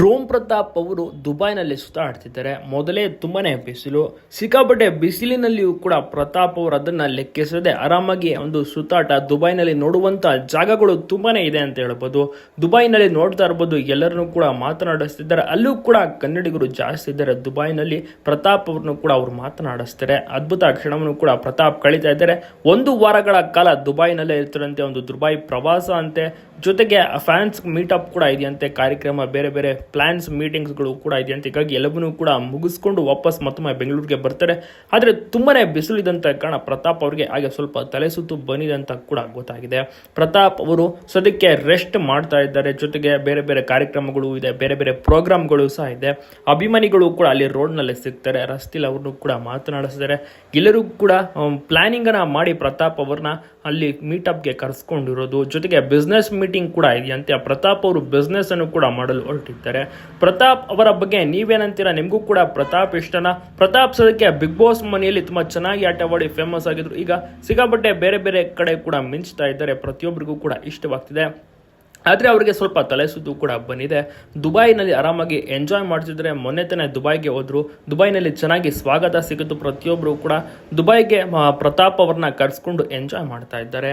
ಡ್ರೋಮ್ ಪ್ರತಾಪ್ ಅವರು ದುಬೈನಲ್ಲಿ ಸುತ್ತಾಡ್ತಿದ್ದಾರೆ ಮೊದಲೇ ತುಂಬಾನೇ ಬಿಸಿಲು. ಸಿಕ್ಕಾಪಟ್ಟೆ ಬಿಸಿಲಿನಲ್ಲಿಯೂ ಕೂಡ ಪ್ರತಾಪ್ ಅವರು ಅದನ್ನ ಲೆಕ್ಕಿಸದೆ ಆರಾಮಾಗಿ ಒಂದು ಸುತ್ತಾಟ ದುಬೈನಲ್ಲಿ ನೋಡುವಂತ ಜಾಗಗಳು ತುಂಬಾನೇ ಇದೆ ಅಂತ ಹೇಳ್ಬೋದು. ದುಬೈನಲ್ಲಿ ನೋಡ್ತಾ ಇರ್ಬೋದು, ಎಲ್ಲರನ್ನೂ ಕೂಡ ಮಾತನಾಡಿಸ್ತಿದ್ದಾರೆ. ಅಲ್ಲೂ ಕೂಡ ಕನ್ನಡಿಗರು ಜಾಸ್ತಿ ಇದ್ದಾರೆ. ದುಬೈನಲ್ಲಿ ಪ್ರತಾಪ್ ಅವ್ರನ್ನು ಕೂಡ ಅವ್ರು ಮಾತನಾಡಿಸ್ತಾರೆ. ಅದ್ಭುತ ಕ್ಷಣವನ್ನು ಕೂಡ ಪ್ರತಾಪ್ ಕಳೀತಾ ಇದ್ದಾರೆ. ಒಂದು ವಾರಗಳ ಕಾಲ ದುಬೈನಲ್ಲೇ ಇರ್ತಾರಂತೆ ಒಂದು ದುಬೈ ಪ್ರವಾಸ ಅಂತೆ. ಜೊತೆಗೆ ಫ್ಯಾನ್ಸ್ ಮೀಟಪ್ ಕೂಡ ಇದೆಯಂತೆ, ಕಾರ್ಯಕ್ರಮ, ಬೇರೆ ಬೇರೆ ಪ್ಲಾನ್ಸ್ ಮೀಟಿಂಗ್ಸ್ಗಳು ಕೂಡ ಇದೆಯಂತೆ. ಹೀಗಾಗಿ ಎಲ್ಲವನ್ನೂ ಕೂಡ ಮುಗಿಸ್ಕೊಂಡು ವಾಪಸ್ ಮತ್ತೊಮ್ಮೆ ಬೆಂಗಳೂರಿಗೆ ಬರ್ತಾರೆ. ಆದರೆ ತುಂಬಾನೇ ಬಿಸಿಲಿದಂಥ ಕಾರಣ ಪ್ರತಾಪ್ ಅವರಿಗೆ ಹಾಗೆ ಸ್ವಲ್ಪ ತಲೆ ಸುತ್ತು ಬಂದಿದೆ ಅಂತ ಕೂಡ ಗೊತ್ತಾಗಿದೆ. ಪ್ರತಾಪ್ ಅವರು ಸದ್ಯಕ್ಕೆ ರೆಸ್ಟ್ ಮಾಡ್ತಾ ಇದ್ದಾರೆ. ಜೊತೆಗೆ ಬೇರೆ ಬೇರೆ ಕಾರ್ಯಕ್ರಮಗಳು ಇದೆ, ಬೇರೆ ಬೇರೆ ಪ್ರೋಗ್ರಾಮ್ಗಳು ಸಹ ಇದೆ. ಅಭಿಮಾನಿಗಳು ಕೂಡ ಅಲ್ಲಿ ರೋಡ್ನಲ್ಲಿ ಸಿಗ್ತಾರೆ. ರಸ್ತೆಲಿ ಅವ್ರನ್ನೂ ಕೂಡ ಮಾತನಾಡಿಸ್ತಾರೆ ಎಲ್ಲರೂ ಕೂಡ ಪ್ಲಾನಿಂಗ್ ಅನ್ನ ಮಾಡಿ ಪ್ರತಾಪ್ ಅವ್ರನ್ನ ಅಲ್ಲಿ ಮೀಟಪ್ಗೆ ಕರೆಸ್ಕೊಂಡಿರೋದು. ಜೊತೆಗೆ ಬಿಸ್ನೆಸ್ ಮೀಟಿಂಗ್ ಕೂಡ ಇದೆಯಂತೆ. ಪ್ರತಾಪ್ ಅವರು ಬಿಸ್ನೆಸ್ ಅನ್ನು ಕೂಡ ಮಾಡಲು ಹೊರಟಿದ್ದಾರೆ. ಪ್ರತಾಪ್ ಅವರ ಬಗ್ಗೆ ನೀವೇನಂತೀರಾ? ನಿಮಗೂ ಕೂಡ ಪ್ರತಾಪ್ ಇಷ್ಟನಾ? ಪ್ರತಾಪ್ ಸದಕ್ಕೆ ಬಿಗ್ ಬಾಸ್ ಮನೆಯಲ್ಲಿ ತುಂಬಾ ಚೆನ್ನಾಗಿ ಆಟವಾಡಿ ಫೇಮಸ್ ಆಗಿದ್ರು. ಈಗ ಸಿಗಾಬಟ್ಟೆ ಬೇರೆ ಬೇರೆ ಕಡೆ ಕೂಡ ಮಿಂಚ್ತಾ ಇದ್ದಾರೆ. ಪ್ರತಿಯೊಬ್ಬರಿಗೂ ಕೂಡ ಇಷ್ಟವಾಗ್ತಿದೆ. ಆದರೆ ಅವರಿಗೆ ಸ್ವಲ್ಪ ತಲೆ ಕೂಡ ಬಂದಿದೆ. ದುಬೈನಲ್ಲಿ ಆರಾಮಾಗಿ ಎಂಜಾಯ್ ಮಾಡ್ತಿದ್ರೆ ಮೊನ್ನೆ ತಾನೇ ದುಬೈಗೆ ಹೋದ್ರು. ದುಬೈನಲ್ಲಿ ಚೆನ್ನಾಗಿ ಸ್ವಾಗತ ಸಿಗುತ್ತೆ ಪ್ರತಿಯೊಬ್ಬರು ಕೂಡ. ದುಬೈಗೆ ಪ್ರತಾಪ್ ಅವ್ರನ್ನ ಕರೆಸ್ಕೊಂಡು ಎಂಜಾಯ್ ಮಾಡ್ತಾ ಇದ್ದಾರೆ.